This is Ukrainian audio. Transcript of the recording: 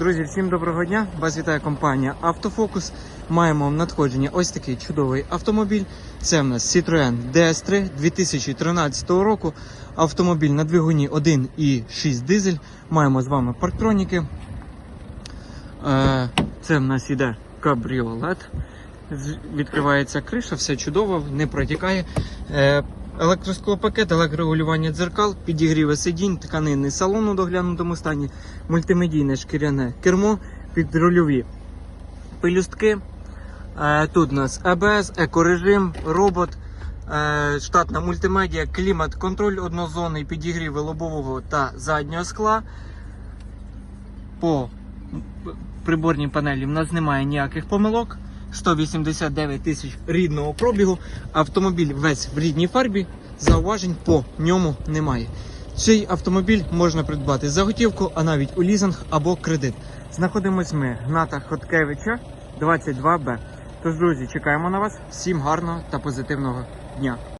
Друзі, всім доброго дня! Вас вітає компанія Автофокус. Маємо в надходженні ось такий чудовий автомобіль. Це в нас Citroën DS3 2013 року. Автомобіль на двигуні 1,6 дизель. Маємо з вами парктроніки. Е, Це в нас іде кабріолет. Відкривається криша, все чудово, не протікає. Електросклопакет, електрорегулювання дзеркал, підігріви сидінь, тканинний салон у доглянутому стані, мультимедійне шкіряне кермо, підрульові пелюстки. Е, Тут у нас АБС, екорежим, робот, е, штатна мультимедіа, клімат-контроль однозонний, підігріви лобового та заднього скла. По приборній панелі в нас немає ніяких помилок. 189 тисяч рідного пробігу. Автомобіль весь в рідній фарбі. Зауважень по ньому немає. Цей автомобіль можна придбати за готівку, а навіть у лізинг або кредит. Знаходимось ми Гната Хоткевича 22Б. Тож, друзі, чекаємо на вас. Всім гарного та позитивного дня.